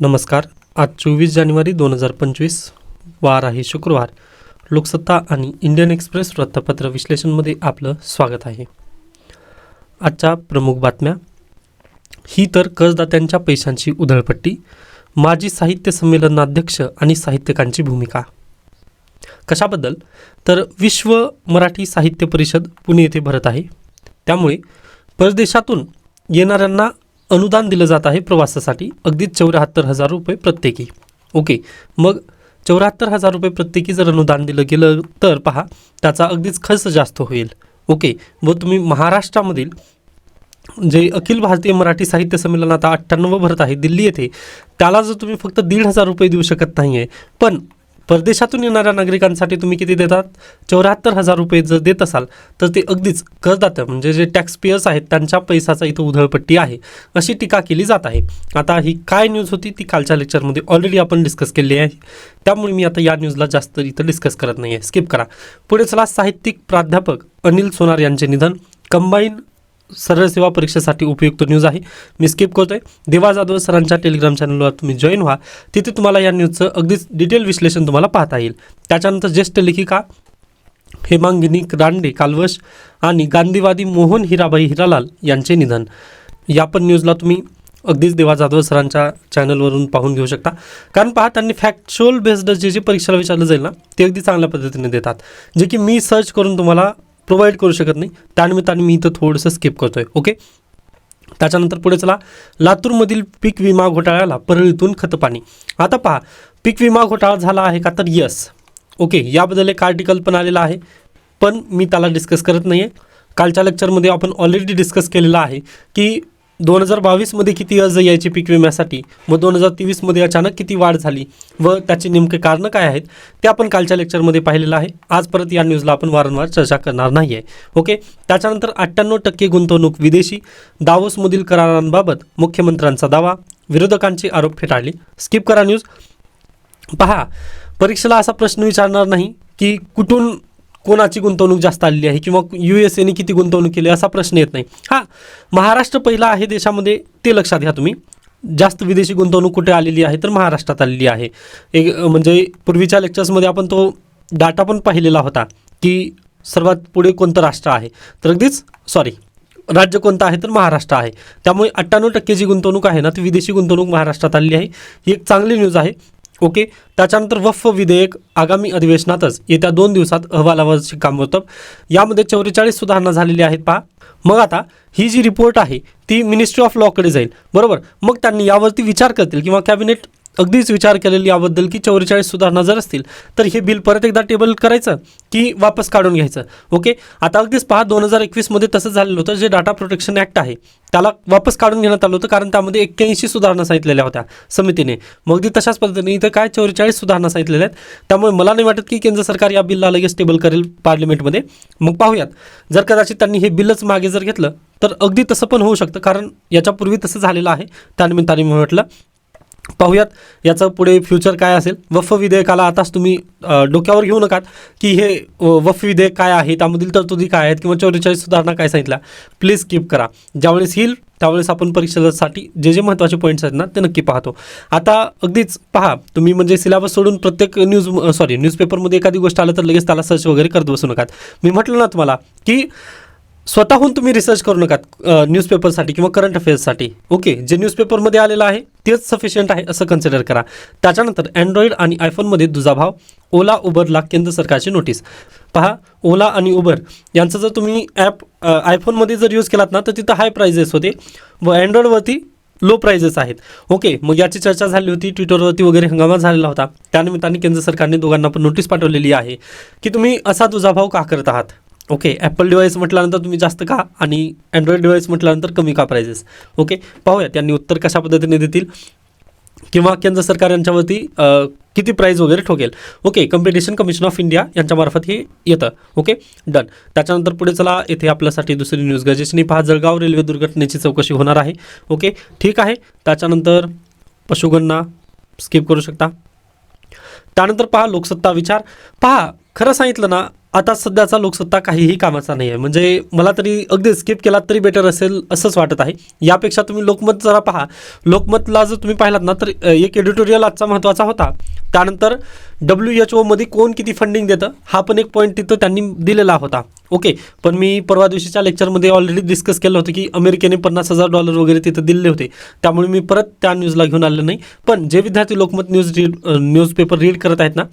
नमस्कार. आज चोवीस जानेवारी दोन हजार पंचवीस वार आहे शुक्रवार. लोकसत्ता आणि इंडियन एक्सप्रेस वृत्तपत्र विश्लेषणमध्ये आपलं स्वागत आहे. आजच्या प्रमुख बातम्या. ही तर कर्जदात्यांच्या पैशांची उधळपट्टी माजी साहित्य संमेलनाध्यक्ष आणि साहित्यकांची भूमिका. कशाबद्दल? तर विश्व मराठी साहित्य परिषद पुणे येथे भरत आहे. त्यामुळे परदेशातून येणाऱ्यांना अनुदान दिलं जात आहे प्रवासासाठी. अगदी चौऱ्याहत्तर हजार रुपये प्रत्येकी. ओके. मग चौऱ्याहत्तर हजार रुपये प्रत्येकी जर अनुदान दिलं गेलं तर पहा त्याचा अगदीच खर्च जास्त होईल. ओके. व तुम्ही महाराष्ट्रामधील जे अखिल भारतीय मराठी साहित्य संमेलन आता अठ्ठ्याण्णव भरत आहे दिल्ली येथे त्याला जर तुम्ही फक्त दीड हजार रुपये देऊ शकत नाही आहे पण परदेशातून येणाऱ्या नागरिकांसाठी तुम्ही किती देतात? चौऱ्याहत्तर हजार रुपये जर देत असाल तर ते अगदीच करदाते. म्हणजे जे टॅक्स पेयर्स आहेत त्यांच्या पैशाचा इथं उधळपट्टी आहे अशी टीका केली जात आहे. आता ही काय न्यूज होती ती कालच्या लेक्चरमध्ये ऑलरेडी आपण डिस्कस केली आहे. त्यामुळे मी आता या न्यूजला जास्त इथं डिस्कस करत नाही आहे स्किप करा. पुढे चला साहित्यिक प्राध्यापक अनिल सोनार यांचे निधन. कंबाईन सरळ सेवा परीक्षेसाठी उपयुक्त न्यूज आहे. मी स्किप करतोय. देवा जाधव सरांच्या टेलिग्राम चॅनलवर तुम्ही जॉईन व्हा. तिथे तुम्हाला या न्यूजचं अगदीच डिटेल विश्लेषण तुम्हाला पाहता येईल. त्याच्यानंतर ज्येष्ठ लेखिका हेमांगिनी रांडे कालवश आणि गांधीवादी मोहन हिराबाई हिरालाल यांचे निधन. या पण न्यूजला तुम्ही अगदीच देवा जाधव सरांच्या चॅनलवरून पाहून घेऊ शकता. कारण पहा त्यांनी फॅक्च्युअल बेस्ड जे जे परीक्षेला विचारलं जाईल ना ते अगदी चांगल्या पद्धतीने देतात. जे की मी सर्च करून तुम्हाला प्रोव्हाइड करू शकत नाही. त्यानिमित्ताने मी इथं थोडंसं स्किप करतोय. ओके त्याच्यानंतर पुढे चला. लातूरमधील पीक विमा घोटाळ्याला परळीतून खतपाणी. आता पहा पीक विमा घोटाळा झाला आहे का तर यस ओके याबद्दल एक आर्टिकल पण आलेला आहे. पण मी त्याला डिस्कस करत नाही आहे कालच्या लेक्चरमध्ये आपण ऑलरेडी डिस्कस केलेलं आहे की दोन हजार बावीसमध्ये किती अर्ज यायचे पीक विम्यासाठी? व दोन हजार तेवीसमध्ये अचानक किती वाढ झाली? व त्याची नेमके कारणं काय आहेत? ते आपण कालच्या लेक्चरमध्ये पाहिलेलं आहे. आज परत या न्यूजला आपण वारंवार चर्चा करणार नाही आहे ओके त्याच्यानंतर अठ्ठ्याण्णव टक्के गुंतवणूक विदेशी. दावोसमधील करारांबाबत मुख्यमंत्र्यांचा दावा. विरोधकांचे आरोप फेटाळले. स्किप करा न्यूज पहा परीक्षेला असा प्रश्न विचारणार नाही की कुठून कोणाची गुंतवणूक जास्त आलेली आहे किंवा यू एस एने किती गुंतवणूक केली असा प्रश्न येत नाही. हां महाराष्ट्र पहिला आहे देशामध्ये ते लक्षात घ्या तुम्ही. जास्त विदेशी गुंतवणूक कुठे आलेली आहे तर महाराष्ट्रात आलेली आहे. एक म्हणजे पूर्वीच्या लेक्चर्समध्ये आपण तो डाटा पण पाहिलेला होता की सर्वात पुढे कोणतं राष्ट्र आहे. तर अगदीच सॉरी राज्य कोणतं आहे तर महाराष्ट्र आहे. त्यामुळे अठ्ठ्याण्णव टक्के जी गुंतवणूक आहे ना ती विदेशी गुंतवणूक महाराष्ट्रात आलेली आहे. ही एक चांगली न्यूज आहे. ओके? त्याच्यानंतर वफ विधेयक आगामी अधिवेशनातच येत्या दोन दिवसात अहवालावर काम होतं. यामध्ये चौवेचाळीस सुधारणा झालेल्या आहेत पहा. मग आता ही जी रिपोर्ट आहे ती मिनिस्ट्री ऑफ लॉकडे जाईल. बरोबर? मग त्यांनी यावरती विचार करतील किंवा कॅबिनेट अगदीच विचार केलेली याबद्दल की चौवेचाळीस सुधारणा जर असतील तर हे बिल परत एकदा टेबल करायचं की वापस काढून घ्यायचं? ओके? आता अगदीच पहा दोन हजार एकवीसमध्ये तसं झालेलं होतं जे डाटा प्रोटेक्शन ॲक्ट आहे त्याला वापस काढून घेण्यात आलं होतं कारण त्यामध्ये एक्क्याऐंशी सुधारणा सांगितलेल्या होत्या समितीने. मग ती तशाच पद्धतीने इथं काय चौवेचाळीस सुधारणा सांगितलेल्या आहेत? त्यामुळे मला नाही वाटत की केंद्र सरकार या बिलला लगेच टेबल करेल पार्लिमेंटमध्ये मग पाहूयात. जर कदाचित त्यांनी हे बिलच मागे जर घेतलं तर अगदी तसं पण होऊ शकतं कारण याच्यापूर्वी तसं झालेलं आहे. त्यानिमित्ताने मी म्हटलं पाहूयात याचं पुढे फ्युचर काय असेल. वफ विधेयकाला आताच तुम्ही डोक्यावर घेऊ नकात की हे वफ विधेयक काय आहे त्यामधील तरतुदी काय आहेत किंवा चौवेचाळीस सुधारणा काय सांगितल्या प्लीज स्किप करा. ज्यावेळेस येईल त्यावेळेस आपण परीक्षेसाठी जे जे महत्त्वाचे पॉईंट्स आहेत ना ते नक्की पाहतो. आता अगदीच पहा तुम्ही म्हणजे सिलेबस सोडून प्रत्येक न्यूज सॉरी न्यूजपेपरमध्ये एखादी गोष्ट आलं तर लगेच त्याला सर्च वगैरे करत बसू नकात. मी म्हटलं ना तुम्हाला की स्वतःहून तुम्ही रिसर्च करू नका न्यूजपेपरसाठी किंवा करंट अफेअर्ससाठी ओके जे न्यूजपेपरमध्ये आलेलं आहे तेच सफिशियंट आहे असं कन्सिडर करा. त्याच्यानंतर अँड्रॉइड आणि आयफोनमध्ये दुजाभाव ओला उबरला केंद्र सरकारची नोटीस पहा ओला आणि उबर यांचं जर तुम्ही ॲप आयफोनमध्ये जर यूज केलात ना तर तिथं हाय प्राइजेस होते व अँड्रॉइडवरती लो प्राइजेस आहेत. ओके मग याची चर्चा झाली होती ट्विटरवरती वगैरे हंगामा झालेला होता. त्यानिमित्ताने केंद्र सरकारने दोघांना पण नोटीस पाठवलेली आहे की तुम्ही असा दुजाभाव का करत आहात? ओके ॲपल डिवाईस म्हटल्यानंतर तुम्ही जास्त का? आणि अँड्रॉइड डिवाईस म्हटल्यानंतर कमी का प्राइजेस ओके पाहूया त्यांनी उत्तर कशा पद्धतीने देतील. किंवा केंद्र सरकार यांच्यावरती किती प्राईज वगैरे ठोकेल? Okay competition commission of India यांच्यामार्फत हे येतं. ओके डन त्याच्यानंतर पुढे चला येथे आपल्यासाठी दुसरी न्यूज गरजेची पहा जळगाव रेल्वे दुर्घटनेची चौकशी होणार आहे. ओके ठीक आहे. त्याच्यानंतर पशुगणना स्किप करू शकता. त्यानंतर पहा लोकसत्ता विचार. पहा खरं सांगितलं ना आता सध्याचा लोकसत्ता काहीही कामाचा नाही आहे म्हणजे मला तरी अगदी स्किप केला तरी बेटर असेल असंच वाटत आहे. यापेक्षा तुम्ही लोकमत जरा पहा. लोकमतला जर तुम्ही पाहिलात ना तर एक एडिटोरियल आजचा महत्त्वाचा होता. त्यानंतर डब्ल्यू एच ओमध्ये कोण किती फंडिंग देतं हा पण एक पॉईंट तिथं त्यांनी दिलेला होता. ओके पण मी परवा दिवशीच्या लेक्चरमध्ये ऑलरेडी डिस्कस केलं होतं की अमेरिकेने पन्नास हजार डॉलर वगैरे तिथं दिले होते. त्यामुळे मी परत त्या न्यूजला घेऊन आले नाही. पण जे विद्यार्थी Lokmat news read newspaper read करत आहेत ना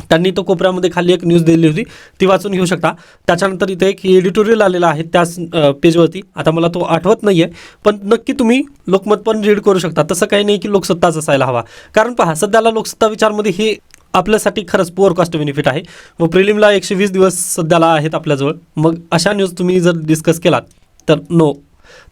त्यांनी तो कोपऱ्यामध्ये खाली एक न्यूज दिली होती. ती वाचून घेऊ शकता. त्याच्यानंतर इथे एक एडिटोरियल आलेला आहे त्याच पेजवरती आता मला तो आठवत नाही आहे पण नक्की तुम्ही लोकमत पण रीड करू शकता. तसं काही नाही की लोकसत्ताच असायला हवा. कारण पहा सध्याला लोकसत्ता विचारमध्ये हे आपल्यासाठी खरंच पुअर कॉस्ट बेनिफिट आहे. व प्रिलिमला एकशे वीस दिवस सध्याला आहेत आपल्याजवळ. मग अशा न्यूज तुम्ही जर डिस्कस केलात तर नो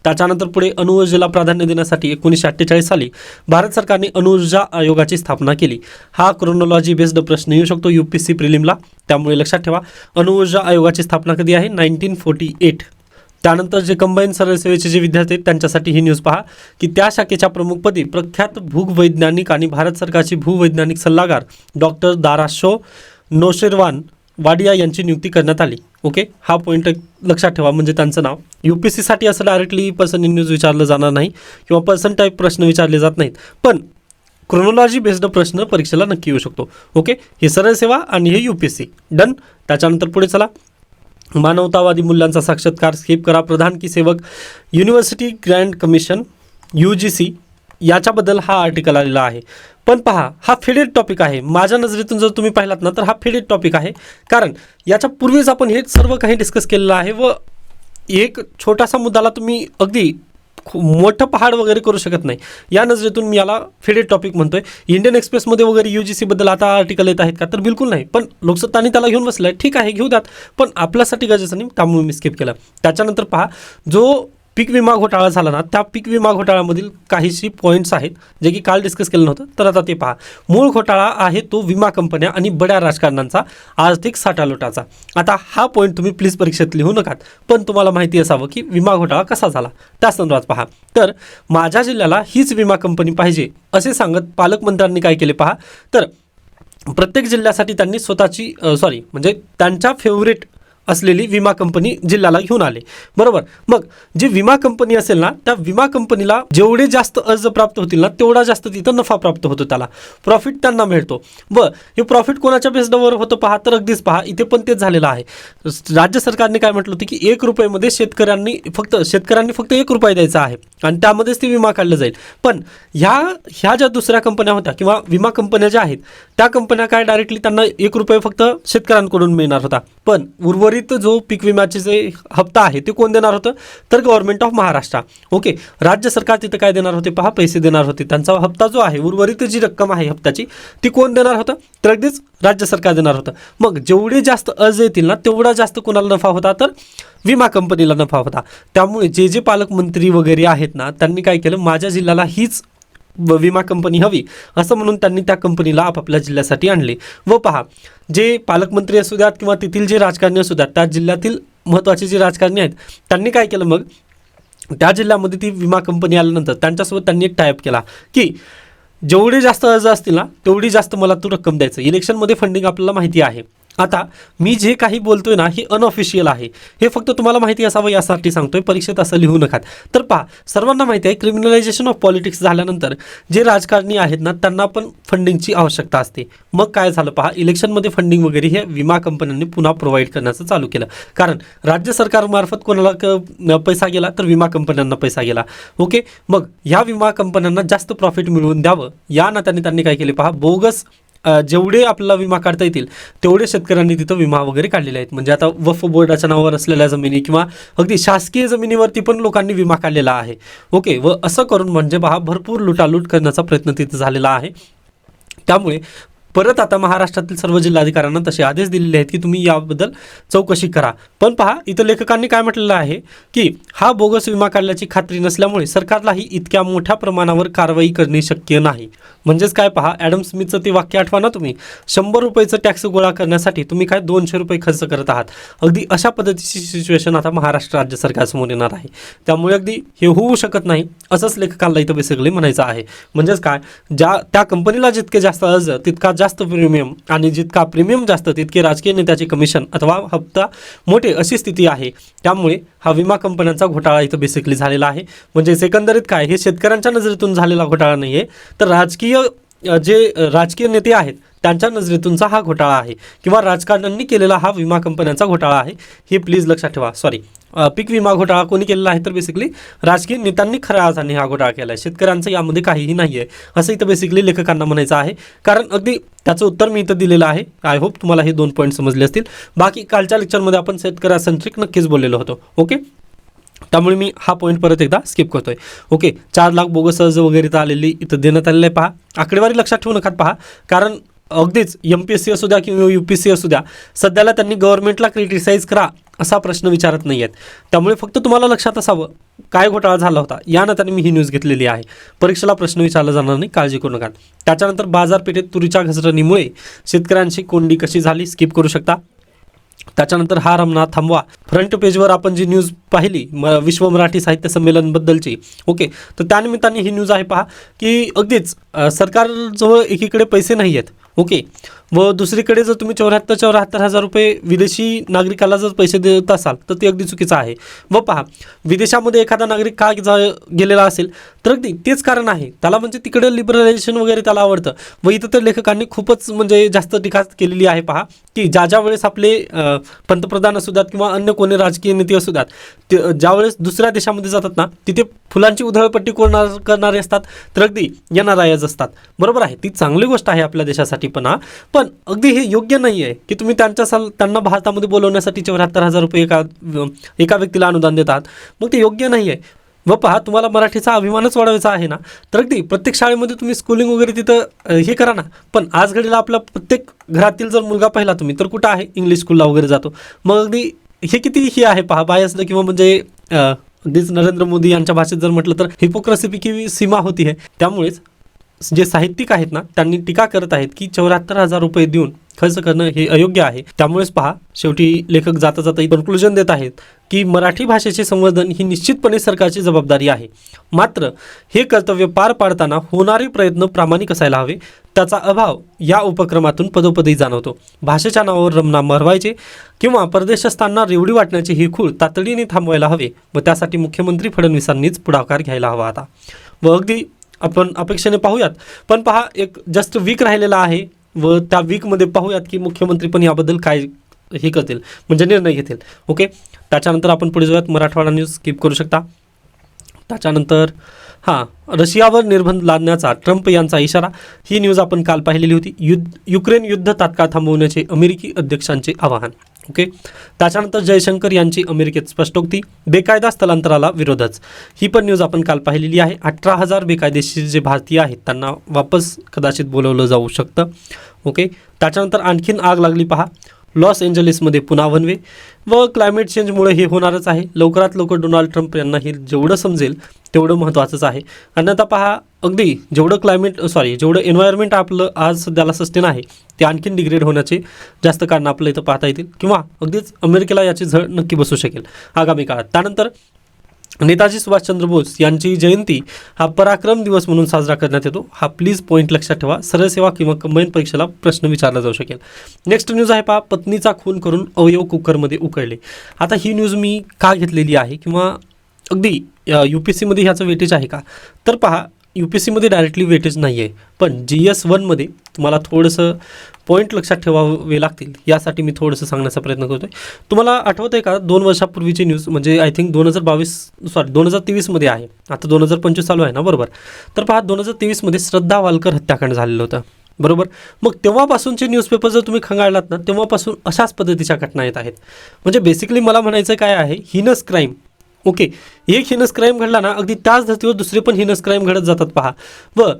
त्याच्यानंतर पुढे अणुऊर्जेला प्राधान्य देण्यासाठी एकोणीसशे अठ्ठेचाळीस साली भारत सरकारने अणुऊर्जा आयोगाची स्थापना केली. हा क्रोनॉलॉजी बेस्ड प्रश्न येऊ शकतो यू पी सी प्रिलिमला त्यामुळे लक्षात ठेवा अणुऊर्जा आयोगाची स्थापना कधी आहे? Nineteen forty eight. त्यानंतर जे कंबाईन सरळ सेवेचे जे विद्यार्थी आहेत त्यांच्यासाठी ही न्यूज पहा की त्या शाखेच्या प्रमुखपदी प्रख्यात भूवैज्ञानिक आणि भारत सरकारची भूवैज्ञानिक सल्लागार डॉक्टर दाराशो नोशेरवान वाडिया यांची नियुक्ती करण्यात आली. ओके हा पॉईंट लक्षात ठेवा म्हणजे त्यांचं नाव. यू पी सीसाठी असं डायरेक्टली पर्सन इन न्यूज विचारलं जाणार नाही किंवा पर्सन टाईप प्रश्न विचारले जात नाहीत. पण क्रोनॉलॉजी बेस्ड प्रश्न परीक्षेला नक्की येऊ शकतो. ओके हे सरळ सेवा आणि हे U P S C done त्याच्यानंतर पुढे चला. मानवतावादी मूल्यांचा साक्षात्कार स्किप करा प्रधान की सेवक. University grand commission U G C याच्याबद्दल हा आर्टिकल आलेला आहे. पण पहा हा फेडेड टॉपिक आहे. माझ्या नजरेतून जर तुम्ही पाहिलात ना तर हा फेडेड टॉपिक आहे. कारण याच्या पूर्वीच आपण हे सर्व काही डिस्कस केलेलं आहे व एक छोटासा मुद्दाला तुम्ही अगदी मोठं पहाड वगैरे करू शकत नाही. या नजरेतून मी याला फेडेड टॉपिक म्हणतोय. इंडियन एक्सप्रेसमध्ये वगैरे यू जी सीबद्दल आता आर्टिकल येत आहेत का? तर बिलकुल नाही. पण लोकसत्तानी त्याला घेऊन बसलाय. ठीक आहे घेऊ द्यात. पण आपल्यासाठी गरजेचं नाही. त्यामुळे मी स्किप केलं. त्याच्यानंतर पहा जो पीक विमा घोटाळा झाला ना त्या पीक विमा घोटाळ्यामधील काहीशी पॉईंट्स आहेत जे की काल डिस्कस केलं नव्हतं तर आता ते पहा. मूळ घोटाळा आहे तो विमा कंपन्या आणि बड्या राजकारणांचा आर्थिक साठालोटाचा. आता हा पॉईंट तुम्ही प्लीज परीक्षेत लिहू नकात पण तुम्हाला माहिती असावं की विमा घोटाळा कसा झाला. त्या संदर्भात पहा. तर माझ्या जिल्ह्याला हीच विमा कंपनी पाहिजे असे सांगत पालकमंत्र्यांनी काय केले पहा. तर प्रत्येक जिल्ह्यासाठी त्यांनी स्वतःची सॉरी म्हणजे त्यांच्या फेवरेट असलेली विमा कंपनी जिल्ह्याला घेऊन आले. बरोबर? मग जी विमा कंपनी असेल ना त्या विमा कंपनीला जेवढे जास्त अर्ज प्राप्त होतील ना तेवढा जास्त तिथं नफा प्राप्त होतो त्याला. प्रॉफिट त्यांना मिळतो. व हे प्रॉफिट कोणाच्या बेसडावर होतं पहा? तर अगदीच पहा इथे पण तेच झालेलं आहे. राज्य सरकारने काय म्हटलं होतं की एक रुपयामध्ये शेतकऱ्यांनी फक्त शेतकऱ्यांनी फक्त एक रुपये द्यायचा आहे आणि त्यामध्येच ती विमा काढलं जाईल. पण ह्या ह्या ज्या दुसऱ्या कंपन्या होत्या किंवा विमा कंपन्या ज्या आहेत त्या कंपन्या काय डायरेक्टली त्यांना एक रुपये फक्त शेतकऱ्यांकडून मिळणार होता. पण उर्वरित जो पीक विम्याचे जे हप्ता आहे ते कोण देणार होतं? तर गव्हर्नमेंट ऑफ महाराष्ट्र. ओके राज्य सरकार तिथं काय देणार होते पहा पैसे देणार होते. त्यांचा हप्ता जो आहे उर्वरित जी रक्कम आहे हप्त्याची ती कोण देणार होतं? तर अगदीच राज्य सरकार देणार होतं. मग जेवढे जास्त अर्ज येतील ना तेवढा जास्त कोणाला नफा होता? तर विमा कंपनीला नफा होता. त्यामुळे जे जे पालकमंत्री वगैरे आहेत ना त्यांनी काय केलं? माझ्या जिल्ह्याला हीच विमा कंपनी हवी असं म्हणून त्यांनी त्या कंपनीला आपापल्या जिल्ह्यासाठी आणले. व पहा जे पालकमंत्री असू द्यात किंवा तेथील जे राजकारणी असू द्यात त्या जिल्ह्यातील महत्त्वाचे जे राजकारणी आहेत त्यांनी काय केलं मग? त्या जिल्ह्यामध्ये ती विमा कंपनी आल्यानंतर त्यांच्यासोबत त्यांनी एक टायप केला की जेवढे जास्त अर्ज असतील ना तेवढी जास्त मला तू रक्कम द्यायचं. इलेक्शनमध्ये फंडिंग आपल्याला माहिती आहे. आता मी जे काही बोलतोय ना हे अनऑफिशियल आहे. हे फक्त तुम्हाला माहिती असावं यासाठी सांगतोय परीक्षेत असं लिहू नका. तर पहा सर्वांना माहिती आहे क्रिमिनलायझेशन ऑफ पॉलिटिक्स झाल्यानंतर जे राजकारणी आहेत ना त्यांना पण फंडिंगची आवश्यकता असते. मग काय झालं पहा इलेक्शनमध्ये फंडिंग वगैरे हे विमा कंपन्यांनी पुन्हा प्रोव्हाइड करण्याचं चालू केलं. कारण राज्य सरकारमार्फत कोणाला क- पैसा गेला तर विमा कंपन्यांना पैसा गेला. ओके मग ह्या विमा कंपन्यांना जास्त प्रॉफिट मिळवून द्यावं. या नात्याने त्यांनी काय केले पहा बोगस जेवढे आपल्याला विमा काढता येतील तेवढे शेतकऱ्यांनी तिथं विमा वगैरे काढलेले आहेत. म्हणजे आता वफ बोर्डाच्या नावावर असलेल्या जमिनी किंवा अगदी शासकीय जमिनीवरती पण लोकांनी विमा काढलेला आहे. ओके व असं करून म्हणजे पहा भरपूर लुटालूट करण्याचा प्रयत्न तिथं झालेला आहे. त्यामुळे परत आता महाराष्ट्रातील सर्व जिल्हाधिकाऱ्यांना तसे आदेश दिलेले आहेत की तुम्ही याबद्दल चौकशी करा. पण पहा इथं लेखकांनी काय म्हटलेलं आहे की हा बोगस विमा काढल्याची खात्री नसल्यामुळे सरकारलाही इतक्या मोठ्या प्रमाणावर कारवाई करणे शक्य नाही. म्हणजेच काय पहा ॲडम स्मिथचं ते वाक्य आठवा ना तुम्ही. शंभर रुपयेचं टॅक्स गोळा करण्यासाठी तुम्ही काय दोनशे रुपये खर्च करत आहात? अगदी अशा पद्धतीची सिच्युएशन आता महाराष्ट्र राज्य सरकारसमोर येणार आहे. त्यामुळे अगदी हे होऊ शकत नाही असंच लेखकाला इथं बेसिकली म्हणायचं आहे. म्हणजेच काय ज्या त्या कंपनीला जितके जास्त अर्ज तितका जास्त प्रीमियम आणि जितका प्रीमियम जास्त तितके राजकीय नेत्याचे कमिशन अथवा हप्ता मोठे अशी स्थिती आहे. त्यामुळे हा विमा कंपन्यांचा घोटाळा इथं बेसिकली झालेला आहे. म्हणजे एकंदरीत काय? हे शेतकऱ्यांच्या नजरेतून झालेला घोटाळा नाही आहे तर राजकीय जे राजकीय नेते आहेत त्यांच्या नजरेतूनचा हा घोटाळा आहे. किंवा राजकारण्यांनी केलेला हा विमा कंपन्यांचा घोटाळा आहे हे प्लीज लक्षात ठेवा. सॉरी पीक विमा घोटाळा कोणी केलेला आहे तर बेसिकली राजकीय नेत्यांनी खऱ्या अर्थाने हा घोटाळा केला आहे शेतकऱ्यांचं यामध्ये काहीही नाही आहे असं इथं बेसिकली लेखकांना म्हणायचं आहे. कारण अगदी त्याचं उत्तर मी इथं दिलेलं आहे. आय होप तुम्हाला हे दोन पॉईंट समजले असतील. बाकी कालच्या लेक्चरमध्ये आपण शेतकऱ्यासंत्रिक नक्कीच बोललेलो होतो. ओके त्यामुळे मी हा पॉईंट परत एकदा स्किप करतोय. ओके चार लाख बोगस अर्ज वगैरे इथं आलेली इथं देण्यात आलेलं आहे पहा. आकडेवारी लक्षात ठेवू नका पहा कारण अगदीच एम पी एस सी असू द्या किंवा यू पी सी असू द्या सध्याला त्यांनी गव्हर्नमेंटला क्रिटिसाईज करा असा प्रश्न विचारत नाही आहेत त्यामुळे फक्त तुम्हाला लक्षात असावं काय घोटाळा झाला होता या नात्याने मी ही न्यूज घेतलेली आहे. परीक्षेला प्रश्न विचारला जाणार नाही काळजी करू नका. त्याच्यानंतर बाजारपेठेत तुरीच्या घसरणीमुळे शेतकऱ्यांची कोंडी कशी झाली स्किप करू शकता. त्याच्यानंतर हा रमना थांबवा. फ्रंट पेजवर आपण जी न्यूज पाहिली म विश्व मराठी साहित्य संमेलनबद्दलची ओके तर त्यानिमित्ताने ही न्यूज आहे पहा की अगदीच सरकारजवळ एकीकडे पैसे नाही आहेत ओके व दुसरीकडे जर तुम्ही चौऱ्याहत्तर चौऱ्याहत्तर हजार रुपये विदेशी नागरिकाला जर पैसे देत असाल तर ते अगदी चुकीचं आहे. व पहा विदेशामध्ये एखादा नागरिक का जा गेलेला असेल तर अगदी तेच कारण आहे. त्याला म्हणजे तिकडे लिबरलायझेशन वगैरे त्याला आवडतं. व इथं तर लेखकांनी खूपच म्हणजे जास्त टीका केलेली आहे पहा की ज्या ज्या वेळेस आपले पंतप्रधान असू द्यात किंवा अन्य कोणी राजकीय नेते असू द्यात ते ज्यावेळेस दुसऱ्या देशामध्ये जातात ना तिथे फुलांची उधळपट्टी करणार करणारे असतात तर अगदी येणारायज असतात. बरोबर आहे ती चांगली गोष्ट आहे आपल्या देशासाठी पण हा. पण अगदी हे योग्य नाही आहे की तुम्ही त्यांच्या सल त्यांना भारतामध्ये बोलवण्यासाठी चौऱ्याहत्तर हजार रुपये एका एका व्यक्तीला अनुदान देतात. मग ते योग्य नाही आहे व पहा तुम्हाला मराठीचा अभिमानच वाढवायचा आहे ना? तर अगदी प्रत्येक शाळेमध्ये तुम्ही स्कूलिंग वगैरे तिथं हे करा ना. पण आज घडीला आपला प्रत्येक घरातील जर मुलगा पाहिला तुम्ही तर कुठं आहे? इंग्लिश स्कूलला वगैरे जातो. मग अगदी हे किती हे आहे पहा बायसनं किंवा म्हणजे अगदीच नरेंद्र मोदी यांच्या भाषेत जर म्हटलं तर हिपोक्रसीपैकी सीमा होती आहे त्यामुळेच जे साहित्यिक आहेत ना त्यांनी टीका करत आहेत की चौऱ्याहत्तर हजार रुपये देऊन खर्च करणं हे अयोग्य आहे. त्यामुळेच पहा शेवटी लेखक जाता जाता कन्क्लुजन देत आहेत की मराठी भाषेचे संवर्धन ही निश्चितपणे सरकारची जबाबदारी आहे. मात्र हे कर्तव्य पार पाडताना होणारे प्रयत्न प्रामाणिक असायला हवे. त्याचा अभाव या उपक्रमातून पदोपदी जाणवतो. भाषेच्या नावावर रमना मरवायचे किंवा परदेश रेवडी वाटण्याचे ही खूळ तातडीने थांबवायला हवे व त्यासाठी मुख्यमंत्री फडणवीसांनीच पुढाकार घ्यायला हवा आता. व अगदी आपण अपेक्षेने पाहूयात. पण पहा एक जस्ट वीक राहिलेला आहे व त्या वीकमध्ये पाहूयात की मुख्यमंत्री पण याबद्दल काय हे करतील म्हणजे निर्णय घेतील. ओके त्याच्यानंतर आपण पुढे जाऊयात. मराठवाडा न्यूज स्किप करू शकता. त्याच्यानंतर हां रशियावर निर्बंध लादण्याचा ट्रम्प यांचा इशारा. ही न्यूज आपण काल पाहिलेली होती. युद्ध युक्रेन युद्ध तात्काळ थांबवण्याचे अमेरिकी अध्यक्षांचे आवाहन. ओके? त्याच्यानंतर जयशंकर यांची अमेरिकेत स्पष्टोक्ती बेकायदा स्थलांतराला विरोधच. ही पण न्यूज आपण काल पाहिलेली आहे. अठरा हजार बेकायदेशीर जे भारतीय आहेत त्यांना वापस कदाचित बोलवलं जाऊ शकतं. ओके? त्याच्यानंतर आणखीन आग लागली पहा. लॉस एंजलिसमध्ये पुन्हा वनवे व क्लायमेट चेंजमुळे हे होणारच आहे. लवकरात लवकर डोनाल्ड ट्रम्प यांना हे जेवढं समजेल तेवढं महत्त्वाचंच आहे. अन्यथा पहा अगदी जेवढं क्लायमेट सॉरी जेवढं एन्व्हायरमेंट आपलं आज सध्याला सस्टेन आहे ते आणखीन डिग्रेड होण्याचे जास्त कारण आपलं इथं पाहता येतील. किंवा अगदीच अमेरिकेला याची झळ नक्की बसू शकेल. आगामी काळात. त्यानंतर नेताजी सुभाषचंद्र बोस यांची जयंती हा पराक्रम दिवस म्हणून साजरा करण्यात येतो. हा प्लीज पॉईंट लक्षात ठेवा. सरळ सेवा किंवा कंबाईन परीक्षेला प्रश्न विचारला जाऊ शकेल. नेक्स्ट न्यूज आहे पहा. पत्नीचा खून करून अवयव कुकरमध्ये उकळले. आता ही न्यूज मी का घेतलेली आहे किंवा अगदी यू पी सीमध्ये ह्याचं वेटेज आहे का? तर पहा यू पी सीमध्ये डायरेक्टली वेटेज नाही आहे पण जी एस वनमध्ये तुम्हाला थोडंसं पॉईंट लक्षात ठेवावे लागतील. यासाठी मी थोडंसं सांगण्याचा प्रयत्न करतो आहे तुम्हाला आठवत आहे का दोन वर्षापूर्वीची न्यूज म्हणजे आय थिंक दोन हजार बावीस सॉरी दोन हजार तेवीसमध्ये आहे. आता दोन हजार पंचवीस चालू आहे ना बरोबर? तर पहा दोन हजार तेवीसमध्ये श्रद्धा वालकर हत्याकांड झालेलं होतं. बरोबर? मग तेव्हापासूनचे न्यूजपेपर जर तुम्ही खंगाळलात ना तेव्हापासून अशाच पद्धतीच्या घटना येत आहेत. म्हणजे बेसिकली मला म्हणायचं काय आहे हिनस क्राईम ओके एक हिनस क्राईम घडला ना अगदी त्याच धर्तीवर दुसरे पण हिनस क्राईम घडत जातात पहा. व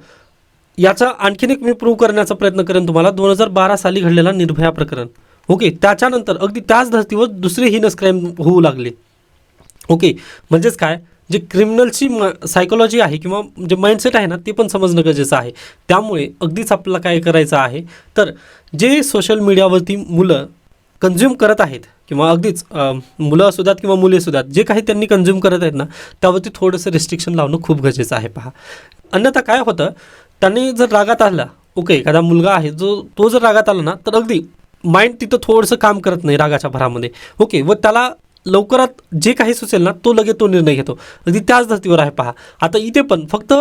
याचा आणखीन एक मी प्रूव्ह करण्याचा प्रयत्न करेन तुम्हाला. दोन हजार बारा साली घडलेला निर्भया प्रकरण. ओके त्याच्यानंतर अगदी त्याच धर्तीवर दुसरे हिनस क्राईम होऊ लागले. ओके म्हणजेच काय? जे क्रिमिनलची म सायकोलॉजी आहे किंवा जे माइंडसेट आहे ना ते पण समजणं गरजेचं आहे. त्यामुळे अगदीच आपल्याला काय करायचं आहे? तर जे सोशल मीडियावरती मुलं कन्झ्युम करत आहेत किंवा अगदीच मुलं असू द्यात किंवा मुली असू द्यात जे काही त्यांनी कन्झ्युम करत आहेत ना त्यावरती थोडंसं रिस्ट्रिक्शन लावणं खूप गरजेचं आहे पहा. अन्यथा काय होतं त्यांनी जर रागात आला ओके एखादा मुलगा आहे जो तो जर रागात आला ना तर अगदी माइंड तिथं थोडंसं काम करत नाही रागाच्या भरामध्ये. ओके व त्याला लवकरात जे काही सुचेल ना तो लगेच तो निर्णय घेतो. अगदी त्याच धर्तीवर आहे पहा. आता इथे पण फक्त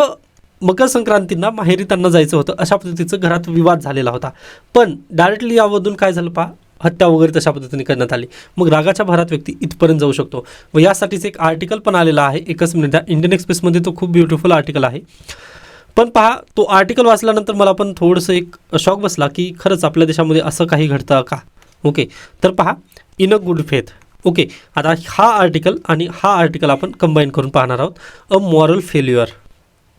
मकर संक्रांतींना माहेरी त्यांना जायचं होतं अशा पद्धतीचं घरात विवाद झालेला होता. पण डायरेक्टली यामधून काय झालं पहा हत्या वगैरे तशा पद्धतीने करण्यात आली. मग रागाच्या भरात व्यक्ती इथपर्यंत जाऊ शकतो. व यासाठीच एक आर्टिकल पण आलेला आहे. एकच मिनिट इंडियन एक्सप्रेसमध्ये तो खूप ब्युटिफुल आर्टिकल आहे. पण पहा तो आर्टिकल वाचल्यानंतर मला पण थोडंसं एक शॉक बसला की खरंच आपल्या देशामध्ये असं काही घडतं का? ओके तर पहा in a good faith okay आता हा आर्टिकल आणि हा आर्टिकल आपण कंबाईन करून पाहणार आहोत. अ मॉरल फेल्युअर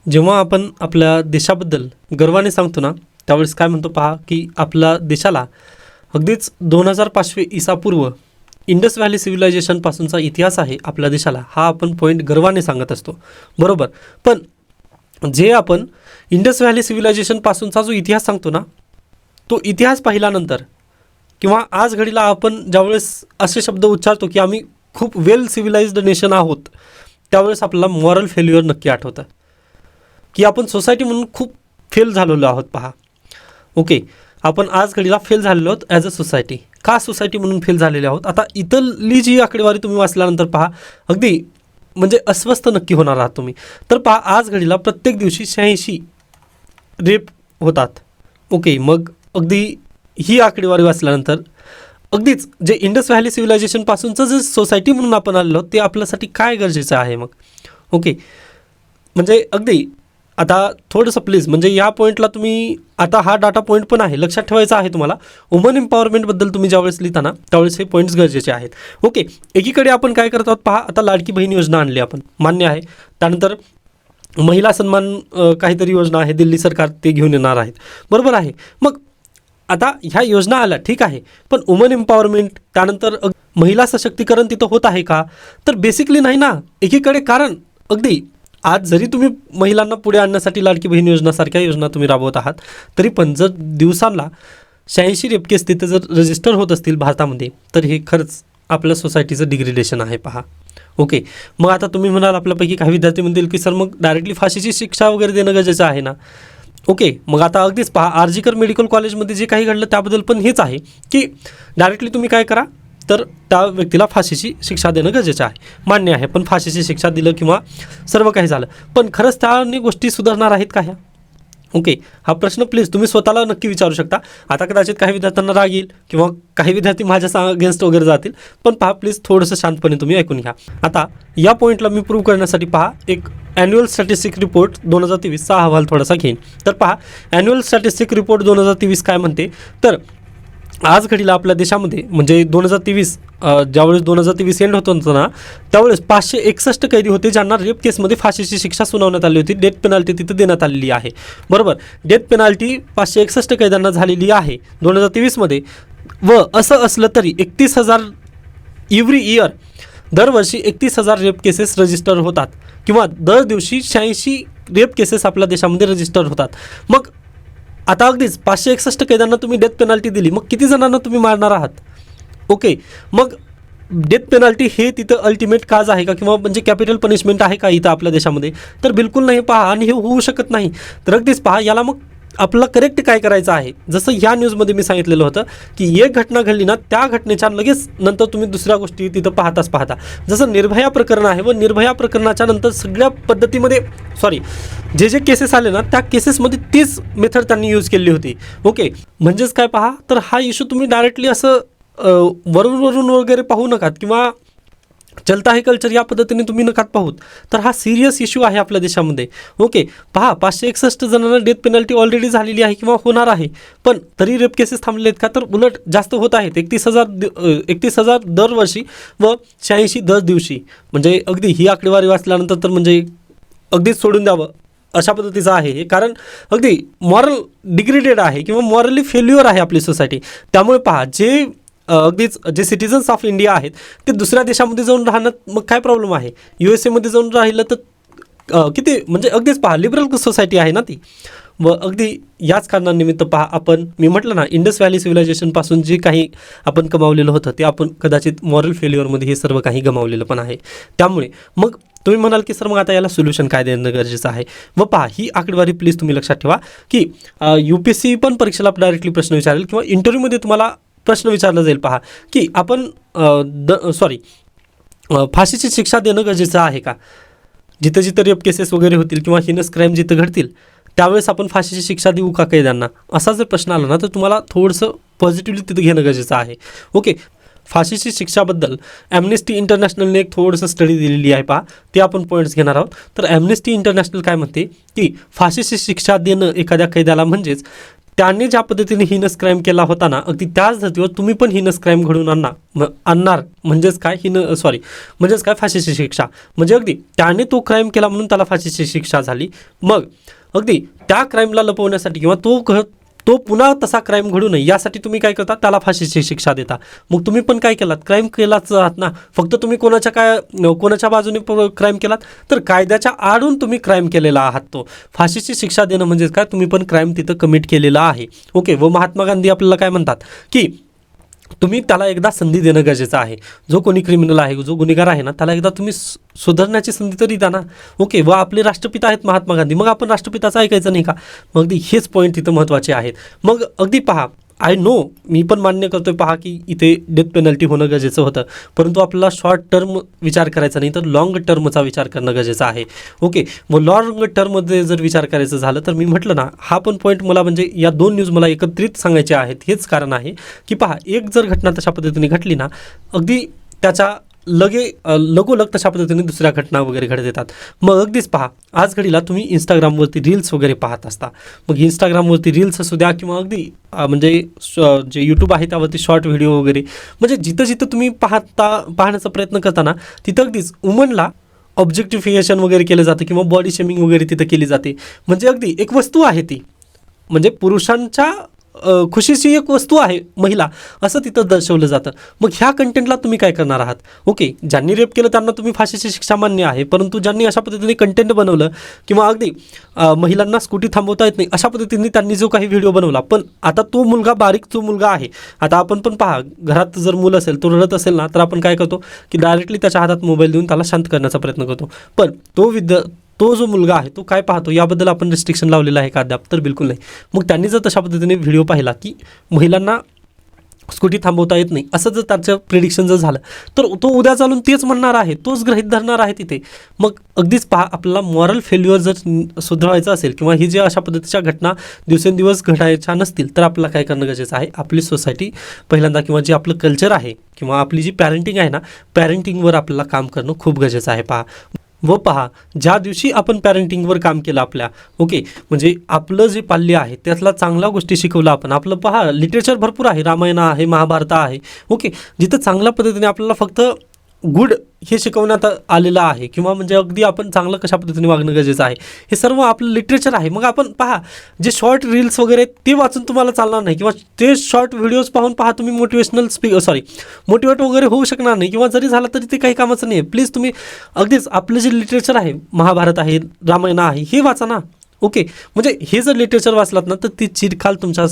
जेव्हा आपण आपल्या देशाबद्दल गर्वाने सांगतो ना त्यावेळेस काय म्हणतो पहा की आपल्या देशाला अगदीच दोन हजार पाचशे इसापूर्व इंडस व्हॅली सिव्हिलायझेशनपासूनचा इतिहास आहे आपल्या देशाला. हा आपण पॉईंट गर्वाने सांगत असतो. बरोबर? पण जे आपण इंडस व्हॅली सिव्हिलायझेशनपासूनचा जो इतिहास सांगतो ना तो इतिहास पाहिल्यानंतर किंवा आज घडीला आपण ज्यावेळेस असे शब्द उच्चारतो की आम्ही खूप वेल सिव्हिलाइज्ड नेशन आहोत त्यावेळेस आपल्याला मॉरल फेल्युअर नक्की आठवतं. की आपण सोसायटी म्हणून खूप फेल झालेलो आहोत पहा. ओके आपण आज घडीला फेल झालेलो आहोत ॲज अ सोसायटी का सोसायटी म्हणून फेल झालेले आहोत? आता इथली जी आकडेवारी तुम्ही वाचल्यानंतर पहा अगदी म्हणजे अस्वस्थ नक्की होणार आहात तुम्ही. तर पहा आज घडीला प्रत्येक दिवशी शहाऐंशी रेप होतात. ओके मग अगदी ही आकडेवारी वाचल्यानंतर अगदीच जे इंडस व्हॅली सिव्हिलायझेशनपासूनचं जे सोसायटी म्हणून आपण आलेलो ते आपल्यासाठी काय गरजेचं आहे मग? ओके म्हणजे अगदी आता थोडंसं प्लीज म्हणजे या पॉईंटला तुम्ही आता हा डाटा पॉईंट पण आहे लक्षात ठेवायचा आहे तुम्हाला. वुमन एम्पॉवरमेंटबद्दल तुम्ही ज्यावेळेस लिहिताना त्यावेळेस हे पॉईंट्स गरजेचे आहेत. ओके एकीकडे आपण काय करत आहोत पहा आता लाडकी बहीण योजना आणली आपण. मान्य आहे. त्यानंतर महिला सन्मान काहीतरी योजना आहे दिल्ली सरकार ते घेऊन येणार आहेत. बरोबर आहे. मग आता ह्या योजना आल्या ठीक आहे. पण वुमन एम्पॉवरमेंट त्यानंतर अग- महिला सशक्तीकरण तिथं होत आहे का? तर बेसिकली नाही ना. एकीकडे कारण अगदी आज जरी तुम्ही महिलांना पुढे आणण्यासाठी लाडकी बहीण योजनासारख्या योजना तुम्ही राबवत आहात तरी पण जर दिवसांना शहाऐंशी रेपकेस तिथे जर रजिस्टर होत असतील भारतामध्ये तर हे खरंच आपल्या सोसायटीचं डिग्रेडेशन आहे पहा. ओके मग आता तुम्ही म्हणाल आपल्यापैकी काही विद्यार्थी म्हणतील की सर मग डायरेक्टली फाशीची शिक्षा वगैरे देणं गरजेचं आहे ना? ओके मग आता अगदीच पहा आर्जिकर मेडिकल कॉलेजमध्ये जे काही घडलं त्याबद्दल पण हेच आहे की डायरेक्टली तुम्ही काय करा? तर त्या व्यक्तीला फाशीची शिक्षा देणं गरजेचं आहे. मान्य आहे पण फाशीची शिक्षा दिलं किंवा सर्व काही झालं. पण खरंच त्या गोष्टी सुधारणार आहेत का ह्या? ओके हा प्रश्न प्लीज तुम्ही स्वतःला नक्की विचारू शकता. आता कदाचित काही विद्यार्थ्यांना राग येईल किंवा काही विद्यार्थी माझ्या सा अगेन्स्ट वगैरे जातील. पण पहा प्लीज थोडंसं शांतपणे तुम्ही ऐकून घ्या. आता या पॉईंटला मी प्रूव्ह करण्यासाठी पहा एक ॲन्युअल स्टॅटिस्टिक रिपोर्ट दोन हजार तेवीसचा अहवाल थोडासा घेईन. तर पहा ॲन्युअल स्टॅटिस्टिक रिपोर्ट दोन हजार तेवीस काय म्हणते? तर आज घडीला आपल्या देशामध्ये म्हणजे दोन हजार तेवीस ज्यावेळेस दोन हजार तेवीस एंड होत होतं ना त्यावेळेस पाचशे एकसष्ट कैदी होते ज्यांना रेप केसमध्ये फाशीची शिक्षा सुनावण्यात आली होती. डेथ पेनाल्टी तिथं देण्यात आलेली आहे. बरोबर? डेथ पेनाल्टी पाचशे एकसष्ट कैद्यांना झालेली आहे दोन हजार तेवीसमध्ये व असं असलं तरी एकतीस हजार एव्हरी इयर दरवर्षी एकतीस हजार रेप केसेस रजिस्टर होतात. किंवा दर दिवशी शहाऐंशी रेप केसेस आपल्या देशामध्ये रजिस्टर होतात. मग आता अगदीच पाचशे एकसष्ट कैद्यांना तुम्ही डेथ पेनाल्टी दिली. मग किती जणांना तुम्ही मारणार आहात? ओके मग डेथ पेनाल्टी हे तिथं अल्टिमेट काज आहे का? किंवा म्हणजे कॅपिटल पनिशमेंट आहे का इथं आपल्या देशामध्ये? तर बिलकुल नाही. पहा आणि हे होऊ शकत नाही. तर अगदीच पहा याला मग आपलं करेक्ट काय करायचं आहे? जसं ह्या न्यूजमध्ये मी सांगितलेलं होतं की एक घटना घडली ना त्या घटनेच्या लगेच नंतर तुम्ही दुसऱ्या गोष्टी तिथं पाहताच पाहता. जसं निर्भया प्रकरण आहे व निर्भया प्रकरणाच्या नंतर सगळ्या पद्धतीमध्ये सॉरी जे जे केसेस आले ना त्या केसेसमध्ये तीच मेथड त्यांनी यूज केली होती. ओके म्हणजेच काय पहा? तर हा इश्यू तुम्ही डायरेक्टली असं वरून वरून वगैरे पाहू नकात किंवा चलता है कल्चर या पद्धतीने तुम्ही नकात पाहूत. तर हा सिरियस इश्यू आहे आपल्या देशामध्ये. ओके पहा पाचशे एकसष्ट जणांना डेथ पेनल्टी ऑलरेडी झालेली आहे किंवा होणार आहे. पण तरी रेप केसेस थांबले आहेत का? तर उलट जास्त होत आहेत. एकतीस हजार एकतीस हजार दरवर्षी व शहाऐंशी दर दिवशी. म्हणजे अगदी ही आकडेवारी वाचल्यानंतर तर म्हणजे अगदीच सोडून द्यावं अशा पद्धतीचं आहे हे. कारण अगदी मॉरल डिग्रेडेड आहे किंवा मॉरली फेल्युअर आहे आपली सोसायटी त्यामुळे पहा जे अगदीच जे सिटिझन्स ऑफ इंडिया आहेत ते दुसऱ्या देशामध्ये जाऊन राहणं मग काय प्रॉब्लेम आहे? यू एस एमध्ये जाऊन राहिलं तर किती म्हणजे अगदीच पहा लिबरल सोसायटी आहे ना ती. व अगदी याच कारणानिमित्त पहा आपण मी म्हटलं ना इंडस व्हॅली सिव्हिलायझेशनपासून जे काही आपण कमावलेलं होतं ते आपण कदाचित मॉरल फेल्युअरमध्ये हे सर्व काही गमावलेलं पण आहे. त्यामुळे मग तुम्ही म्हणाल की सर मग आता याला सोल्युशन काय देणं गरजेचं आहे? व पहा ही आकडेवारी प्लीज तुम्ही लक्षात ठेवा की यू पी एस सी पण परीक्षेला डायरेक्टली प्रश्न विचारेल किंवा इंटरव्ह्यूमध्ये तुम्हाला प्रश्न विचारला जाईल. पहा की आपण द सॉरी फाशीची शिक्षा देणं गरजेचं आहे का? जिथं जिथं रेप केसेस वगैरे होतील किंवा हिनस क्राईम जिथं घडतील त्यावेळेस आपण फाशीची शिक्षा देऊ का कैद्यांना? असा जर प्रश्न आला ना तर तुम्हाला थोडंसं पॉझिटिव्हली तिथं घेणं गरजेचं आहे. ओके फाशीची शिक्षाबद्दल ॲम्नेस्टी इंटरनॅशनलने एक थोडंसं स्टडी दिलेली आहे पहा. ते आपण पॉईंट्स घेणार आहोत. तर ॲम्नेस्टी इंटरनॅशनल काय म्हणते की फाशीची शिक्षा देणं एखाद्या कैद्याला म्हणजेच त्याने ज्या पद्धतीने हिनस क्राईम केला होता ना अगदी त्याच धर्तीवर तुम्ही पण हिनस क्राईम घडवून आणणार. आणणार. म्हणजेच काय हिन सॉरी म्हणजेच काय फाशीची शिक्षा. म्हणजे अगदी त्याने तो क्राईम केला म्हणून त्याला फाशीची शिक्षा झाली. मग अगदी त्या क्राईमला लपवण्यासाठी किंवा तो तो पुन्हा तसा क्राईम घडू नये. यासाठी तुम्ही काय करता? त्याला फाशीची शिक्षा देता. मग तुम्ही पण काय केलात? क्राईम केलाच आहात ना? फक्त तुम्ही कोणाच्या काय कोणाच्या बाजूने क्राईम केलात? तर कायद्याच्या आडून तुम्ही क्राईम केलेला आहात तो. फाशीची शिक्षा देणं म्हणजे काय? तुम्ही पण क्राईम तिथं कमिट केलेला आहे. ओके व महात्मा गांधी आपल्याला काय म्हणतात? की तुम्ही त्याला एकदा संधी देणं गरजेचं आहे. जो कोणी क्रिमिनल आहे जो गुन्हेगार आहे ना त्याला एकदा तुम्ही सु- सुधारण्याची संधी तरी द्या ना. ओके व आपले राष्ट्रपिता आहेत महात्मा गांधी. मग आपण राष्ट्रपिताचं ऐकायचं नाही का? मग अगदी हेच पॉईंट तिथं महत्त्वाचे आहेत. मग अगदी पहा आय नो मी पण मान्य करतोय पहा की इथे डेथ पेनल्टी होणं गरजेचं होतं. परंतु आपल्याला शॉर्ट टर्म विचार करायचा नाही तर लॉंग टर्मचा विचार करणं गरजेचं आहे. ओके मग लॉंग टर्ममध्ये जर विचार करायचं झालं तर मी म्हटलं ना हा पण पॉईंट मला म्हणजे या दोन न्यूज मला एकत्रित सांगायचे आहेत. हेच कारण आहे की पहा एक जर घटना तशा पद्धतीने घटली ना अगदी त्याच्या लगे अ, लगोलग तशा पद्धतीने दुसऱ्या घटना वगैरे घडत येतात. मग अगदीच पहा आज घडीला तुम्ही इंस्टाग्रामवरती रील्स वगैरे पाहत असता. मग इंस्टाग्रामवरती रील्स असू द्या किंवा अगदी म्हणजे जे यूट्यूब आहे त्यावरती शॉर्ट व्हिडिओ वगैरे म्हणजे जिथं जिथं तुम्ही पाहता पाहण्याचा प्रयत्न करताना तिथं अगदीच वुमनला ऑब्जेक्टिफिकेशन वगैरे केलं जातं किंवा बॉडी शेमिंग वगैरे तिथं केली जाते. म्हणजे अगदी एक वस्तू आहे ती. म्हणजे पुरुषांच्या खुशीची एक वस्तू आहे महिला. असं तिथं दर्शवलं जातं. मग ह्या कंटेंटला तुम्ही काय करणार आहात? ओके ज्यांनी रेप केलं त्यांना तुम्ही फाशीची शिक्षा मान्य आहे परंतु ज्यांनी अशा पद्धतीने कंटेंट बनवलं किंवा अगदी महिलांना स्कूटी थांबवता येत नाही अशा पद्धतीने त्यांनी जो काही व्हिडिओ बनवला. पण आता तो मुलगा बारीक जो मुलगा आहे. आता आपण पण पहा घरात जर मुलं असेल तो रडत असेल ना तर आपण काय करतो की डायरेक्टली त्याच्या हातात मोबाईल देऊन त्याला शांत करण्याचा प्रयत्न करतो. पण तो विद्या तो जो मुलगा आहे तो काय पाहतो याबद्दल आपण रिस्ट्रिक्शन लावलेलं आहे का अद्याप? तर बिलकुल नाही. मग त्यांनी जर तशा पद्धतीने व्हिडिओ पाहिला की महिलांना स्कूटी थांबवता येत नाही असं जर त्याचं प्रिडिक्शन जर झालं तर तो उद्या चालून तेच म्हणणार आहे तोच ग्रहित धरणार आहे तिथे. मग अगदीच पहा आपल्याला मॉरल फेल्युअर जर सुधारायचं असेल किंवा ही जे अशा पद्धतीच्या घटना दिवसेंदिवस घडायच्या नसतील तर आपल्याला काय करणं गरजेचं आहे? आपली सोसायटी पहिल्यांदा किंवा जे आपलं कल्चर आहे किंवा आपली जी पॅरेंटिंग आहे ना पॅरेंटिंगवर आपल्याला काम करणं खूप गरजेचं आहे. पहा. व पहा ज्या दिवशी आपण पॅरेंटिंगवर काम केलं आपल्या ओके म्हणजे आपलं जे पाल्य आहे त्यातला चांगल्या गोष्टी शिकवलं आपण. आपलं पहा लिटरेचर भरपूर आहे रामायण आहे महाभारत आहे ओके जिथं चांगल्या पद्धतीने आपल्याला फक्त गुड हे शिकवण्यात आलेलं आहे किंवा म्हणजे अगदी आपण चांगलं कशा पद्धतीने वागणं गरजेचं आहे. हे सर्व आपलं लिटरेचर आहे. मग आपण पहा जे शॉर्ट रील्स वगैरे आहेत, ते वाचून तुम्हाला चालणार नाही किंवा ते शॉर्ट व्हिडिओज पाहून पहा तुम्ही मोटिवेशनल स्पी सॉरी मोटिवेट वगैरे होऊ शकणार नाही किंवा जरी झालं तरी ते काही कामाचं नाही. आहे प्लीज तुम्ही अगदीच आपलं जे लिटरेचर आहे महाभारत आहे रामायण आहे हे वाचा ना. ओके म्हणजे हे जर लिटरेचर वाचलात ना तर ती चिरखाल तुमच्या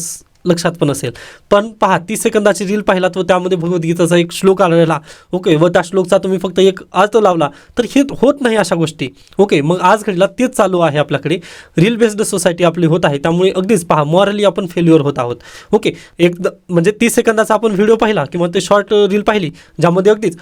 लक्षात पण असेल. पण पहा तीस सेकंदाची रील पाहिलात व त्यामध्ये भगवद्गीताचा एक श्लोक आलेला. ओके व त्या श्लोकचा तुम्ही फक्त एक अर्थ लावला तर हे होत नाही अशा गोष्टी. ओके मग आज घडीला तेच चालू आहे आपल्याकडे. रील बेस्ड सोसायटी आपली होत आहे. त्यामुळे अगदीच पहा मॉरली आपण फेल्युअर होत आहोत. ओके एक म्हणजे तीस सेकंदाचा आपण व्हिडिओ पाहिला किंवा ते शॉर्ट रील पाहिली ज्यामध्ये अगदीच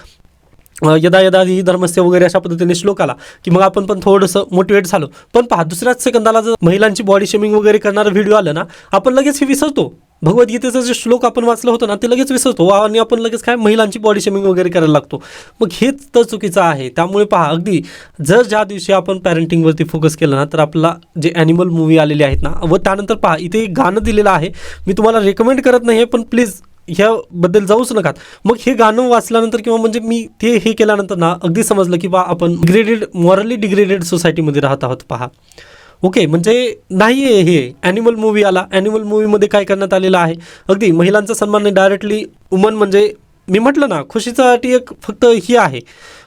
यदा यदा ही धर्मस्य वगैरे अशा पद्धतीने श्लोक आला की मग आपण पण थोडंसं मोटिवेट झालो. पण पहा दुसऱ्याच सेकंदाला जर महिलांची बॉडी शेमिंग वगैरे करणारं व्हिडिओ आलं ना आपण लगेच हे विसरतो. भगवद्गीतेचं जे श्लोक आपण वाचलं होतं ना ते लगेच विसरतो. वा आणि आपण लगेच काय महिलांची बॉडी शेमिंग वगैरे करायला लागतो. मग हेच तर चुकीचं आहे. त्यामुळे पहा अगदी जर ज्या दिवशी आपण पॅरेंटिंगवरती फोकस केलं ना तर आपला जे ॲनिमल मूवी आलेले आहेत ना व त्यानंतर पहा इथे एक गाणं दिलेलं आहे. मी तुम्हाला रेकमेंड करत नाही पण प्लीज ह्याबद्दल जाऊच नका मग हे गाणं वाचल्यानंतर किंवा म्हणजे मी ते हे केल्यानंतर ना अगदी समजलं की बा आपण डिग्रेडेड मॉरली डिग्रेडेड सोसायटीमध्ये राहत आहोत पहा. ओके म्हणजे नाही आहे हे. ॲनिमल मूवी आला. ॲनिमल मूवीमध्ये काय करण्यात आलेलं आहे? अगदी महिलांचा सन्मान डायरेक्टली वुमन म्हणजे मी म्हटलं ना खुशीसाठी एक फक्त ही आहे.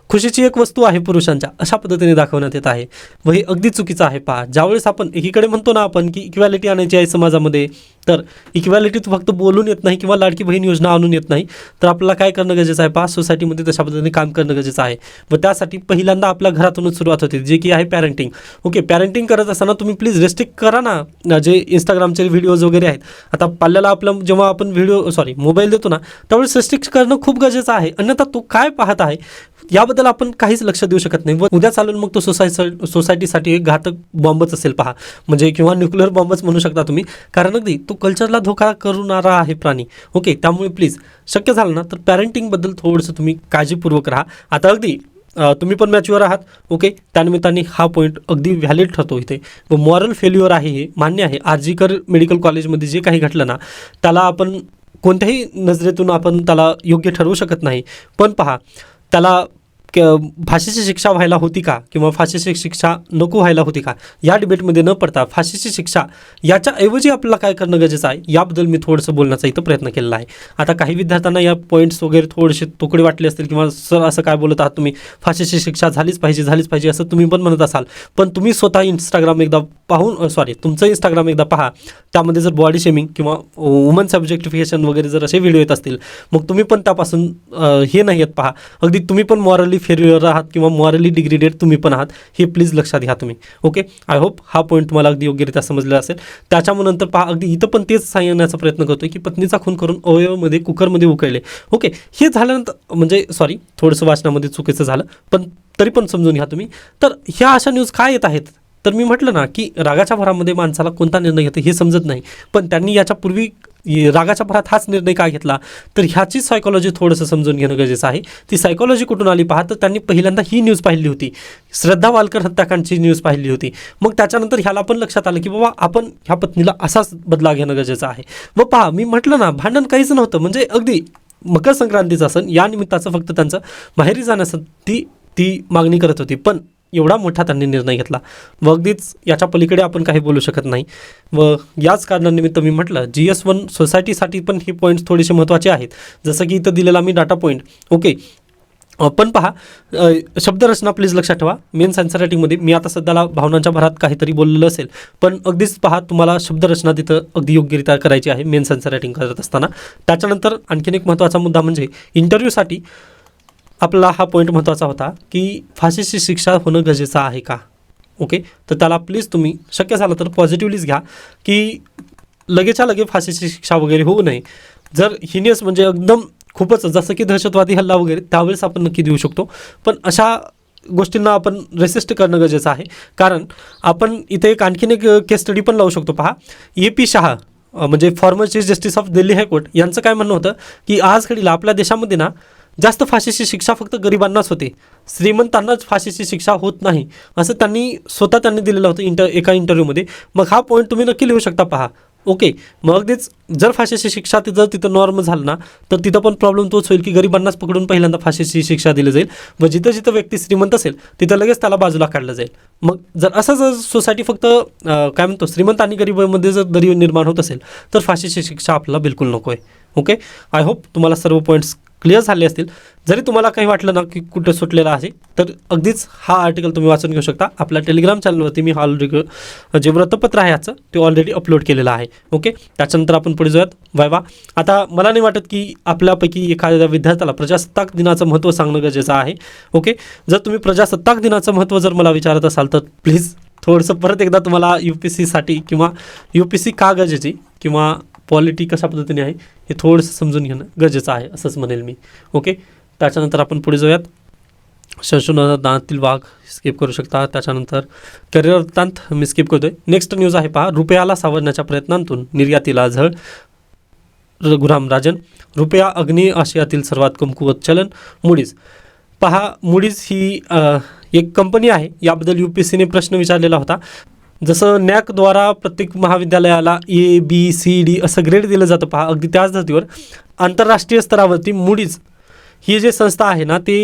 खुशीची एक वस्तू आहे पुरुषांच्या. अशा पद्धतीने दाखवण्यात येत आहे. व हे अगदी चुकीचं आहे. पहा ज्यावेळेस आपण एकीकडे म्हणतो ना आपण की इक्वॅलिटी आणायची आहे समाजामध्ये तर इक्वॅलिटी फक्त बोलून येत नाही किंवा लाडकी बहीण योजना आणून येत नाही. तर आपल्याला काय करणं गरजेचं आहे? पहा सोसायटीमध्ये तशा पद्धतीने काम करणं गरजेचं आहे. व त्यासाठी पहिल्यांदा आपल्या घरातूनच सुरुवात होते जे की आहे पॅरेंटिंग ओके पॅरेंटिंग करत असताना तुम्ही प्लीज रेस्ट्रिक्ट करा ना जे इंस्टाग्रामचे व्हिडिओज वगैरे आहेत. आता पाल्याला आपलं जेव्हा आपण व्हिडिओ सॉरी मोबाईल देतो ना त्यावेळेस रेस्ट्रिक्ट करणं खूप गरजेचं आहे. अन्यथा तो काय पाहत आहे? याबद्दल आपण काहीच लक्ष देऊ शकत नाही. व उद्या चालून मग तो सोसायटी सोसायटीसाठी एक घातक बॉम्बच असेल पहा. म्हणजे किंवा न्यूक्लिअर बॉम्बच म्हणू शकता तुम्ही. कारण अगदी तो कल्चरला धोका करणारा आहे प्राणी. ओके त्यामुळे प्लीज शक्य झालं ना तर पॅरेंटिंगबद्दल थोडंसं तुम्ही काळजीपूर्वक राहा. आता अगदी तुम्ही पण मॅच्युअर आहात. ओके त्यानिमित्ताने हा पॉईंट अगदी व्हॅलिड ठरतो इथे. व मॉरल फेल्युअर आहे हे मान्य आहे. आर्जीकर मेडिकल कॉलेजमध्ये जे काही घडलं ना त्याला आपण कोणत्याही नजरेतून आपण त्याला योग्य ठरवू शकत नाही. पण पहा त्याला फाशीची शिक्षा व्हायला होती का? किंवा फाशीची शिक्षा नको व्हायला होती का? या डिबेटमध्ये न पडता फाशीची शिक्षा याच्याऐवजी आपल्याला काय करणं गरजेचं आहे? याबद्दल मी थोडंसं बोलण्याचा इथं प्रयत्न केलेला आहे. आता काही विद्यार्थ्यांना या पॉईंट्स वगैरे थोडेसे तुकडे वाटले असतील किंवा सर असं काय बोलत आहात तुम्ही? फाशीची शिक्षा झालीच पाहिजे झालीच पाहिजे असं तुम्ही पण म्हणत असाल. पण तुम्ही स्वतः इंस्टाग्राम एकदा पाहून सॉरी तुमचं इंस्टाग्राम एकदा पहा. त्यामध्ये जर बॉडी शेमिंग किंवा वुमन सब्जेक्टिफिकेशन वगैरे जर असे व्हिडिओ येत असतील मग तुम्ही पण त्यापासून हे नाही येत पहा. अगदी तुम्ही पण मॉरली फेल्युअर आहात किंवा मॉरली डिग्रेडेड तुम्ही पण आहात हे प्लीज लक्षात घ्या तुम्ही. ओके आय होप हा पॉईंट तुम्हाला अगदी योग्यरित्या समजला असेल. त्याच्यानंतर पहा अगदी इथं पण तेच सांगण्याचा प्रयत्न करतोय की पत्नीचा खून करून अवयवमध्ये कुकरमध्ये उकळले. ओके हे झाल्यानंतर म्हणजे सॉरी थोडंसं वाचनामध्ये चुकीचं झालं पण तरी पण समजून घ्या तुम्ही. तर ह्या अशा न्यूज काय येत आहेत? तर मी म्हटलं ना की रागाच्या भरामध्ये माणसाला कोणता निर्णय घेतो हे समजत नाही. पण त्यांनी याच्यापूर्वी रागाच्या भरात हाच निर्णय का घेतला? तर ह्याची सायकॉलॉजी थोडंसं समजून घेणं गरजेचं आहे. ती सायकॉलॉजी कुठून आली पाहा तर त्यांनी पहिल्यांदा ही न्यूज पाहिली होती. श्रद्धा वालकर हत्याकांडची न्यूज पाहिली होती. मग त्याच्यानंतर ह्याला पण लक्षात आलं की बाबा आपण ह्या पत्नीला असाच बदला घेणं गरजेचं आहे. व पहा मी म्हटलं ना भांडण काहीच नव्हतं. म्हणजे अगदी मकर संक्रांतीचा सण या निमित्ताचं फक्त त्यांचं माहेरी जाण्यासाठी ती मागणी करत होती. पण एवढा मोठा त्यांनी निर्णय घेतला. व अगदीच याच्या पलीकडे आपण काही बोलू शकत नाही. व याच कारणानिमित्त मी म्हटलं जी एस वन सोसायटीसाठी पण हे पॉईंट्स थोडेसे महत्त्वाचे आहेत. जसं की इथं दिलेला मी डाटा पॉईंट ओके पण पहा शब्दरचना प्लीज लक्षात ठेवा. मेन सायन्स रायटिंगमध्ये मी आता सध्याला भावनांच्या भरात काहीतरी बोललेलं असेल. पण अगदीच पहा तुम्हाला शब्दरचना तिथं अगदी योग्यरित्या करायची आहे मेन सायन्स रायटिंग करत असताना. त्याच्यानंतर आणखीन एक महत्त्वाचा मुद्दा म्हणजे इंटरव्ह्यूसाठी आपला हा पॉईंट महत्त्वाचा होता की फाशीची शिक्षा होणं गरजेचं आहे का? ओके तर त्याला प्लीज तुम्ही शक्य झालं तर पॉझिटिव्हलीच घ्या की लगेच्या लगे फाशीची शिक्षा वगैरे होऊ नये. जर हिनियस म्हणजे एकदम खूपच जसं की दहशतवादी हल्ला वगैरे त्यावेळेस आपण नक्की देऊ शकतो. पण अशा गोष्टींना आपण रेसिस्ट करणं गरजेचं आहे. कारण आपण इथे एक आणखीन एक केस स्टडी पण लावू शकतो. पहा. ए पी शहा म्हणजे former chief justice of Delhi high court यांचं काय म्हणणं होतं की आज घडीला आपल्या देशामध्ये ना जास्त फाशीची शिक्षा फक्त गरिबांनाच होते. श्रीमंतांनाच फाशीची शिक्षा होत नाही असं त्यांनी स्वतः त्यांनी दिलेलं होतं इंटर एका इंटरव्ह्यूमध्ये. मग हा पॉईंट तुम्ही नक्की लिहू शकता पहा. ओके मग अगदीच जर फाशीची शिक्षा ती जर तिथं नॉर्म झालं ना तर तिथं पण प्रॉब्लेम तोच होईल की गरिबांनाच पकडून पहिल्यांदा फाशीची शिक्षा दिली जाईल. व जिथं जिथं व्यक्ती श्रीमंत असेल तिथं लगेच त्याला बाजूला काढलं जाईल. मग जर असं जर सोसायटी फक्त काय म्हणतो श्रीमंत आणि गरिबांमध्ये जर दरी निर्माण होत असेल तर फाशीची शिक्षा आपल्याला बिलकुल नको आहे ओके आय होप तुम्हाला सर्व पॉईंट्स क्लिअर झाले असतील. जरी तुम्हाला काही वाटलं ना की कुठं सुटलेलं आहे तर अगदीच हा आर्टिकल तुम्ही वाचून घेऊ शकता. आपल्या टेलिग्राम चॅनलवरती मी हा ऑलरेडी जे वृत्तपत्र आहे याचं ते ऑलरेडी अपलोड केलेलं आहे. ओके त्याच्यानंतर आपण पुढे जाऊयात. वायवा आता मला नाही वाटत की आपल्यापैकी एखाद्या विद्यार्थ्याला प्रजासत्ताक दिनाचं महत्त्व सांगणं गरजेचं आहे. ओके जर तुम्ही प्रजासत्ताक दिनाचं महत्त्व जर मला विचारत असाल तर प्लीज थोडंसं परत एकदा तुम्हाला यू पी सीसाठी किंवा यू पी सी का गरजेची? किंवा पॉलिटी कशा पद्धतीने आहे हे थोडंसं समजून घेणं गरजेचं आहे असंच म्हणेल मी. ओके त्याच्यानंतर आपण पुढे जाऊयात. संशोधनातील वाघ स्किप करू शकता. त्याच्यानंतर करिअर वृत्तांत मी स्किप करतोय. नेक्स्ट न्यूज आहे पहा. रुपयाला सावरण्याच्या प्रयत्नांतून निर्यातीला झळ. रघुराम राजन रुपया अग्नि आशियातील सर्वात कमकुवत चलन मुडीज पहा मुडीज ही एक कंपनी आहे. याबद्दल यू पी सीने प्रश्न विचारलेला होता. जसं नॅकद्वारा प्रत्येक महाविद्यालयाला ए बी सी डी असं ग्रेड दिलं जातं पहा अगदी त्याच धर्तीवर. आंतरराष्ट्रीय स्तरावरती मुडीज ही जे संस्था आहे ना ती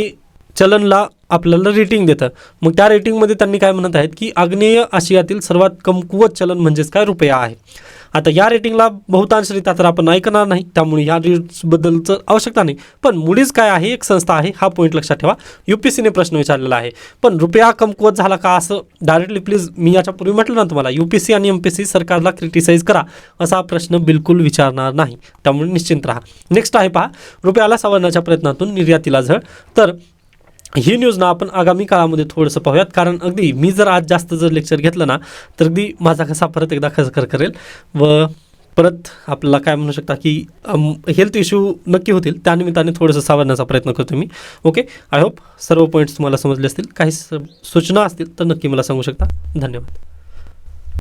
चलनला आपल्याला रेटिंग देतं. मग त्या रेटिंगमध्ये त्यांनी काय म्हणत आहेत की आग्नेय आशियातील सर्वात कमकुवत चलन म्हणजेच काय रुपया आहे. आता या रेटिंगला बहुतांश रित्या तर आपण ऐकणार नाही. त्यामुळे या रेट्सबद्दलचं आवश्यकता नाही. पण मुडीज काय आहे? एक संस्था आहे. हा पॉईंट लक्षात ठेवा. यू पी सीने प्रश्न विचारलेला आहे. पण रुपया कमकुवत झाला का असं डायरेक्टली प्लीज मी याच्यापूर्वी म्हटलं ना तुम्हाला यू पी सी आणि एम पी सी सरकारला क्रिटिसाईज करा असा प्रश्न बिलकुल विचारणार नाही. त्यामुळे निश्चिंत राहा. नेक्स्ट आहे पहा. रुपयाला सावरण्याच्या प्रयत्नातून निर्यातीला झळ. तर ही न्यूज ना आपण आगामी काळामध्ये थोडंसं पाहूयात. कारण अगदी मी जर आज जास्त जर लेक्चर घेतलं ना तर अगदी माझा कसा परत एकदा खसखर करेल व परत आपल्याला काय म्हणू शकता की हेल्थ इश्यू नक्की होतील त्यानिमित्ताने थोडंसं सावरण्याचा प्रयत्न करतो मी. ओके आय होप सर्व पॉईंट्स तुम्हाला समजले असतील. काही स- सूचना असतील तर नक्की मला सांगू शकता. धन्यवाद.